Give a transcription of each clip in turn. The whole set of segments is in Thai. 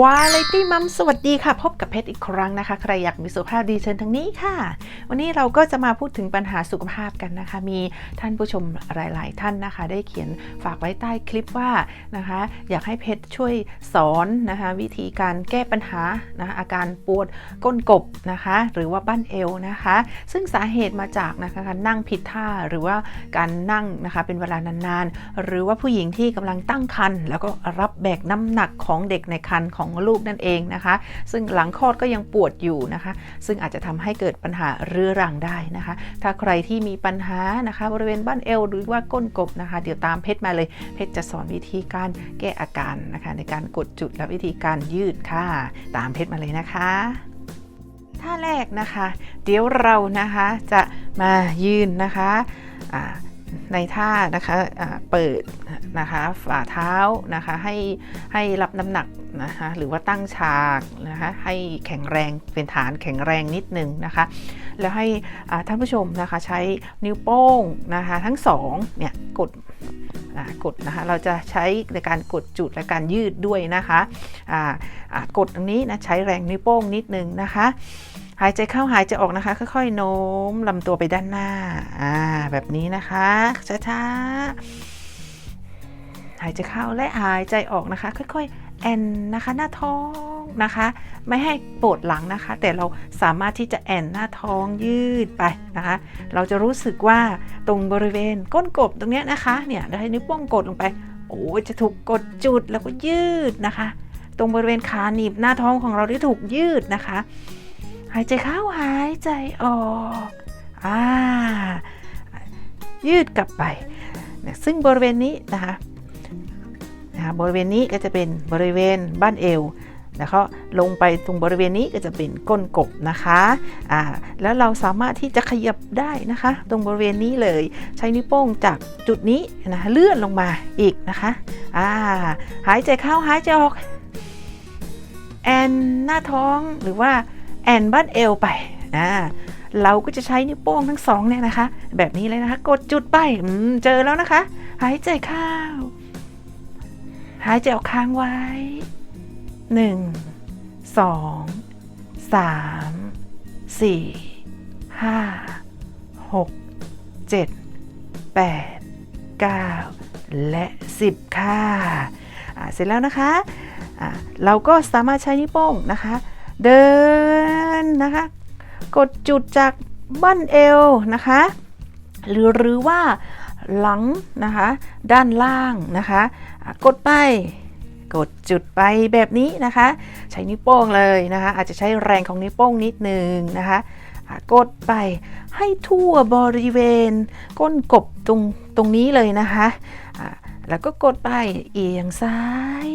วาไรตี้มัมสวัสดีค่ะ พบกับเพชรอีกครั้งนะคะ ใครอยากมีสุขภาพดีเชิญทางนี้ค่ะ วันนี้เราก็จะมาพูดถึงปัญหาสุขภาพกันนะคะ มีท่านผู้ชมหลาย ๆ ท่านนะคะ ได้เขียนฝากไว้ใต้คลิปว่านะคะ อยากให้เพชรช่วยสอนนะคะ วิธีการแก้ปัญหานะะอาการปวดก้นกบนะคะ หรือว่าบั้นเอวนะคะ ซึ่งสาเหตุมาจากนะคะการนั่งผิดท่าหรือว่าการนั่งนะคะเป็นเวลานาน ๆ หรือว่าผู้หญิงที่กำลังตั้งครรภ์แล้วก็รับแบกน้ำหนักของเด็กในครรภ์ของลูกนั่นเองนะคะ ซึ่งหลังคลอดก็ยังปวดอยู่นะคะ ซึ่งอาจจะทำให้เกิดปัญหาเรื้อรังได้นะคะ ถ้าใครที่มีปัญหานะคะบริเวณบ้านเอวหรือว่าก้นกบนะคะ เดี๋ยวตามเพชรมาเลยเพชรจะสอนวิธีการแก้อาการนะคะ ในการกดจุดและวิธีการยืดค่ะ ตามเพชรมาเลยนะคะท่าแรกนะคะ เดี๋ยวเรานะคะจะมายืนนะคะอ่า ในท่านะคะเปิดนะคะฝ่าเท้านะคะให้ให้รับน้ำหนักนะคะหรือว่าตั้งฉากนะคะให้แข็งแรงเป็นฐานแข็งแรงนิดนึงนะคะแล้วให้ท่านผู้ชมนะคะใช้นิ้วโป้งนะคะทั้งสองเนี่ยกดกดนะคะเราจะใช้ในการกดจุดและการยืดด้วยนะคะอ่าอ่ากดตรงนี้นะใช้แรงนิ้วโป้งนิดนึงนะคะ หายใจเข้าหายใจออกนะคะ ค่อยๆโน้มลำตัวไปด้านหน้าอ่าแบบนี้นะคะช้าๆหายใจเข้าและหายใจออกนะคะ ค่อยๆแอนนะคะหน้าท้องนะคะ ไม่ให้ปวดหลังนะคะ แต่เราสามารถที่จะแอนหน้าท้องยืดไปนะคะ เราจะรู้สึกว่าตรงบริเวณก้นกบตรงเนี้ยนะคะเนี่ยได้นิ้วโป้งกดลงไปโอ้จะถูกกดจุดแล้วก็ยืดนะคะ ตรงบริเวณขาหนีบหน้าท้องของเราที่ถูกยืดนะคะ หายใจเข้าหายใจออกอ่ายืดกลับไปนะซึ่งบริเวณนี้นะคะนะคะบริเวณนี้ก็จะเป็นบริเวณบ้านเอวแล้วก็ลงไปตรงบริเวณนี้ก็จะเป็นก้นกบนะคะอ่าแล้วเราสามารถที่จะขยับได้นะคะ ตรงบริเวณนี้เลยใช้นิ้วโป้งจากจุดนี้นะเลื่อนลงมาอีกนะคะอ่าหายใจเข้าหายใจออก แอนหน้าท้องหรือว่า แอนบ้านเอวไปอ่าเราก็จะใช้นิ้วโป้งทั้งสองเนี่ยนะคะ แบบนี้เลยนะคะ กดจุดไปเจอแล้วนะคะ หายใจเข้า หายใจออกค้างไว้หนึ่งสองสามสี่ห้าหกเจ็ดแปดเก้าและสิบค่ะเสร็จแล้วนะคะอ่าเราก็สามารถใช้นิ้วโป้งนะคะ เดินนะคะ กดจุดจากบั้นเอวนะคะ หรือหรือว่าหลังนะคะ ด้านล่างนะคะ กดไปกดจุดไปแบบนี้นะคะ ใช้นิ้วโป้งเลยนะคะ อาจจะใช้แรงของนิ้วโป้งนิดนึงนะคะกดไปให้ทั่วบริเวณ ก้นกบตรงตรงนี้เลยนะคะะแล้วก็กดไปเอียงซ้าย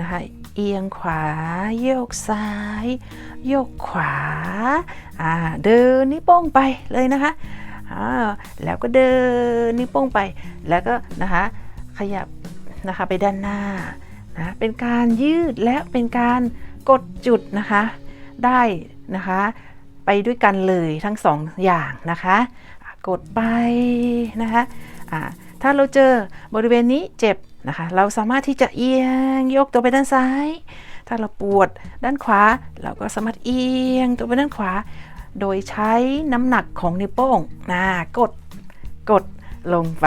นะคะ เอียงขวา โยกซ้าย โยกขวาอ่าเดินนิ้วโป้งไปเลยนะคะอ่าแล้วก็เดินนิ้วโป้งไป แล้วก็นะคะขยับนะคะไปด้านหน้านะเป็นการยืดและเป็นการกดจุดนะคะ ได้นะคะไปด้วยกันเลยทั้งสองอย่างนะคะกดไปนะคะะถ้าเราเจอบริเวณนี้เจ็บ นะคะ เราสามารถที่จะเอียงยกตัวไปด้านซ้าย ถ้าเราปวดด้านขวา เราก็สามารถเอียงตัวไปด้านขวา โดยใช้น้ำหนักของนิ้วโป้งนะกดกดลงไป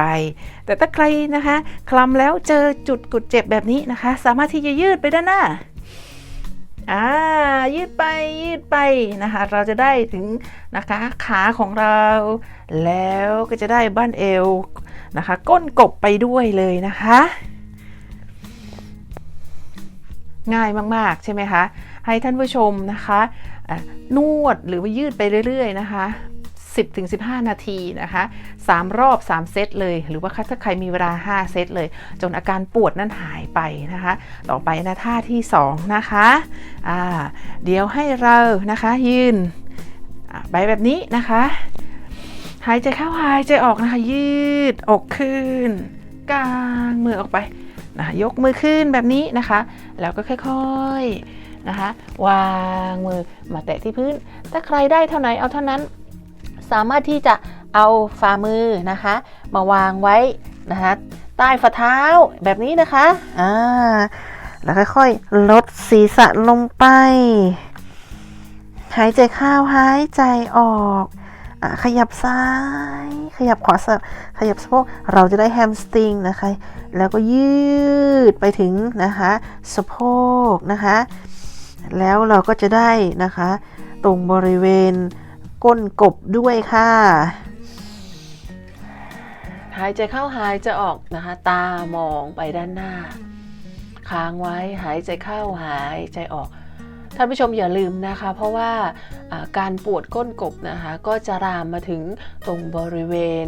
แต่ถ้าใครนะคะคลำแล้วเจอจุดกดเจ็บแบบนี้นะคะ สามารถที่จะยืดไปด้านหน้า อ่ายืดไปยืดไปนะคะ เราจะได้ถึงนะคะขาของเรา แล้วก็จะได้บ้านเอวนะคะ ก้นกบไปด้วยเลยนะคะ ง่ายมากๆใช่ไหมคะ ให้ท่านผู้ชมนะคะนวดหรือว่ายืดไปเรื่อย ๆ นะคะ 10-15 นาทีนะคะ 3 รอบ 3 เซตเลย หรือว่าถ้าใครมีเวลา 5 เซตเลย จนอาการปวดนั้นหายไปนะคะ ต่อไปนะท่าที่ 2 นะคะอ่าเดี๋ยวให้เรานะคะยืนไปแบบนี้นะคะ หายใจเข้าหายใจออกนะคะ ยืดอกขึ้นกลางมือออกไปนะยกมือขึ้นแบบนี้นะคะ แล้วก็ค่อยๆนะคะ วางมือมาแตะที่พื้น ถ้าใครได้เท่าไหนเอาเท่านั้น สามารถที่จะเอาฝ่ามือนะคะ มาวางไว้นะคะใต้ฝ่าเท้าแบบนี้นะคะอ่าแล้วค่อยๆลดศีรษะลงไป หายใจเข้าหายใจออกอขยับซ้าย ขยับขวาสขยับสะโพกเราจะได้แฮมสตริงนะคะ แล้วก็ยืดไปถึงนะคะสะโพกนะคะ แล้วเราก็จะได้นะคะ ตรงบริเวณ ก้นกบด้วยค่ะ หายใจเข้าหายใจออกนะคะ ตามองไปด้านหน้า ค้างไว้หายใจเข้าหายใจออกท่านผู้ชมอย่าลืมนะคะ เพราะว่าอ่าการปวดก้นกบนะคะ ก็จะรามมาถึงตรงบริเวณ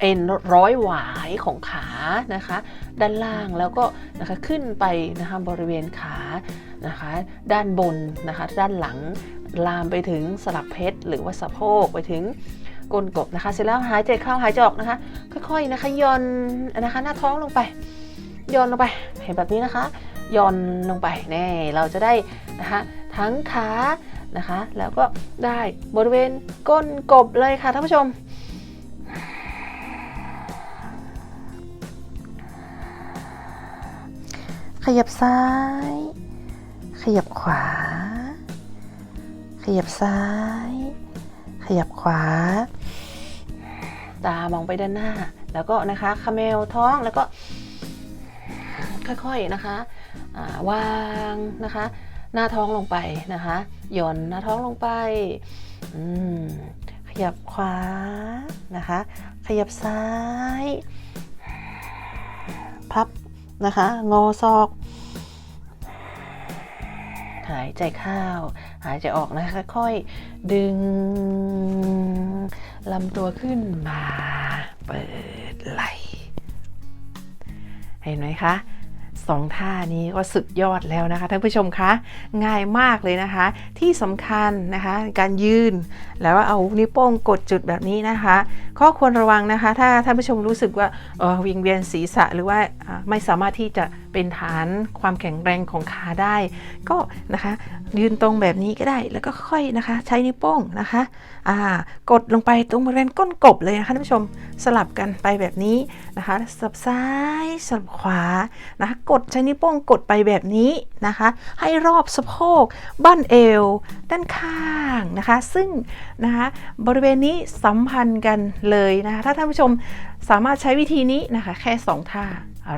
เอ็นร้อยหวายของขานะคะ ด้านล่างแล้วก็นะคะขึ้นไปนะคะบริเวณขานะคะ ด้านบนนะคะ ด้านหลัง ลามไปถึงสลักเพชรหรือว่าสะโพกไปถึงก้นกบนะคะ เสร็จแล้วหายใจเข้าหายใจออกนะคะ ค่อยๆนะคะย่อนนะคะหน้าท้องลงไปย่อนลงไปเห็นแบบนี้นะคะย่อนลงไปแน่เราจะได้นะคะทั้งขานะคะ แล้วก็ได้บริเวณก้นกบเลยค่ะท่านผู้ชมขยับซ้าย ขยับขวา ขยับซ้าย ขยับขวา ตามองไปด้านหน้า แล้วก็นะคะคาเมลท้องแล้วก็ ค่อยๆนะคะวางนะคะ หน้าท้องลงไปนะคะหย่อนหน้าท้องลงไปขยับขวานะคะ ขยับซ้าย พับนะคะ งอศอก หายใจเข้าหายใจออกนะคะค่อยๆดึงลำตัวขึ้นมา เปิดไหลเห็นไหมคะ สองท่านี้ก็สุดยอดแล้วนะคะท่านผู้ชมคะง่ายมากเลยนะคะ ที่สำคัญนะคะการยืน แล้วเอานิ้วโป้งกดจุดแบบนี้นะคะ ข้อควรระวังนะคะ ถ้าท่านผู้ชมรู้สึกว่าเออวิงเวียนศีรษะหรือว่าไม่สามารถที่จะเป็นฐานความแข็งแรงของขาได้ ก็นะคะยืนตรงแบบนี้ก็ได้แล้วก็ค่อยนะคะ ใช้นิ้วโป้งนะคะอ่ากดลงไปตรงบริเวณก้นกบเลยนะคะท่านผู้ชมสลับกันไปแบบนี้นะคะสลับซ้ายสลับขวานะคะกดใช้นิ้วโป้งกดไปแบบนี้นะคะ ให้รอบสะโพกบั้นเอว ด้านข้างนะคะ ซึ่งนะคะบริเวณนี้สัมพันธ์กันเลยนะคะ ถ้าท่านผู้ชมสามารถใช้วิธีนี้นะคะ แค่สองท่า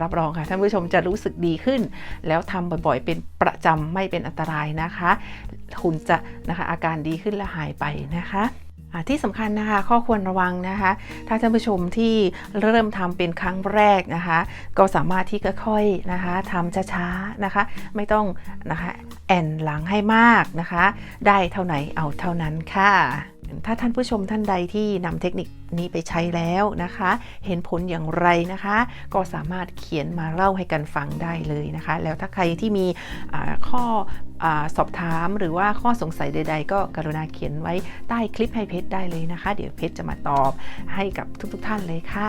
รับรองค่ะท่านผู้ชมจะรู้สึกดีขึ้น แล้วทำบ่อยๆ เป็นประจำไม่เป็นอันตรายนะคะ คุณจะนะคะอาการดีขึ้นและหายไปนะคะ ที่สำคัญนะคะ ข้อควรระวังนะคะ ถ้าท่านผู้ชมที่เริ่มทำเป็นครั้งแรกนะคะ ก็สามารถที่ค่อยๆนะคะทำช้าๆนะคะ ไม่ต้องนะคะแอนหลังให้มากนะคะ ได้เท่าไหนเอาเท่านั้นค่ะ ถ้าท่านผู้ชมท่านใดที่นำเทคนิคนี้ไปใช้แล้วนะคะ เห็นผลอย่างไรนะคะ ก็สามารถเขียนมาเล่าให้กันฟังได้เลยนะคะ แล้วถ้าใครที่มีข้ออสอบถามหรือว่าข้อสงสัยใด ๆ ก็กรุณาเขียนไว้ใต้คลิปให้เพชรได้เลยนะคะ เดี๋ยวเพชรจะมาตอบให้กับทุกๆ ท่านเลยค่ะ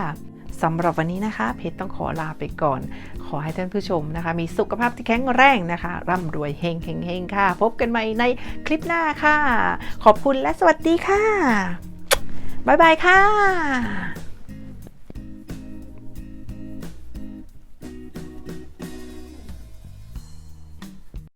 สำหรับวันนี้นะคะ เพจต้องขอลาไปก่อน ขอให้ท่านผู้ชมนะคะ มีสุขภาพที่แข็งแรงนะคะ ร่ำรวยเฮงเฮงเฮงค่ะ พบกันใหม่ในคลิปหน้าค่ะ ขอบคุณและสวัสดีค่ะ บ๊ายบายค่ะ